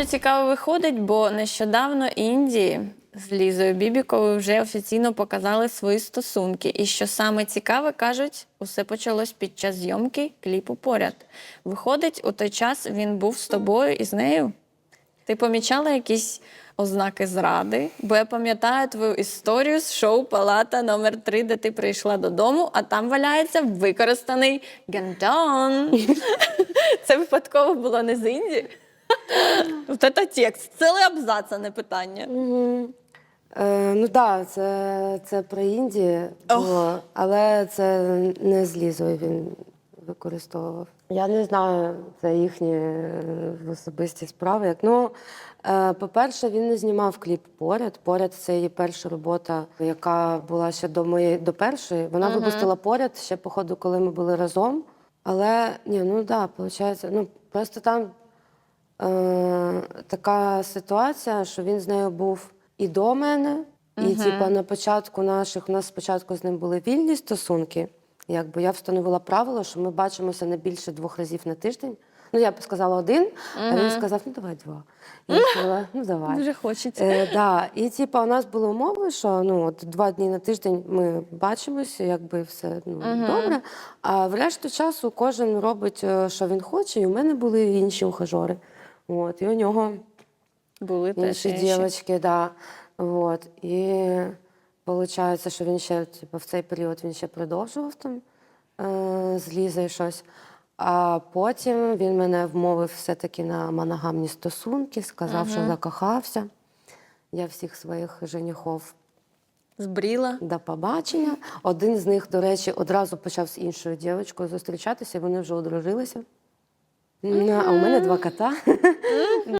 дуже цікаво виходить, бо нещодавно Інді з Лізою Бібіковою вже офіційно показали свої стосунки. І що саме цікаве, кажуть, усе почалось під час зйомки кліпу поряд. Виходить, у той час він був з тобою і з нею. Ти помічала якісь ознаки зради? Бо я пам'ятаю твою історію з шоу Палата номер 3 де ти прийшла додому, а там валяється використаний гантон. Це випадково було не з Інді. От це текст, цілий абзац, а не питання. Е, ну так, да, це, це про було, але це не з Лізою він використовував. Я не знаю, це їхні е, особисті справи. Як, ну, е, по-перше, він не знімав кліп поряд. Поряд це її перша робота, яка була ще до моєї до першої. Вона випустила поряд ще, походу, коли ми були разом. Але ні, ну так, да, виходить, ну просто там е, така ситуація, що він з нею був і до мене, і типа на початку наших у нас спочатку з ним були вільні стосунки. Якби я встановила правило, що ми бачимося не більше двох разів на тиждень. Ну, я б сказала один, а він сказав, ну давай два. І я сказала, ну давай. Дуже хочеться. Е, да. І типа у нас були умови, що ну от два дні на тиждень ми бачимося, якби все ну, добре. А в решту часу кожен робить, е, що він хоче, і у мене були інші ухажори. От, і у нього Були інші дівчатки, да. От. І виходить, що він ще типу, в цей період він ще продовжував там е, з Лізою щось. А потім він мене вмовив все-таки на моногамні стосунки, сказав, що закохався. Я всіх своїх женихов Збріла. до побачення. Один з них, до речі, одразу почав з іншою дівчинкою зустрічатися, вони вже одружилися. Ну, А у мене два кота.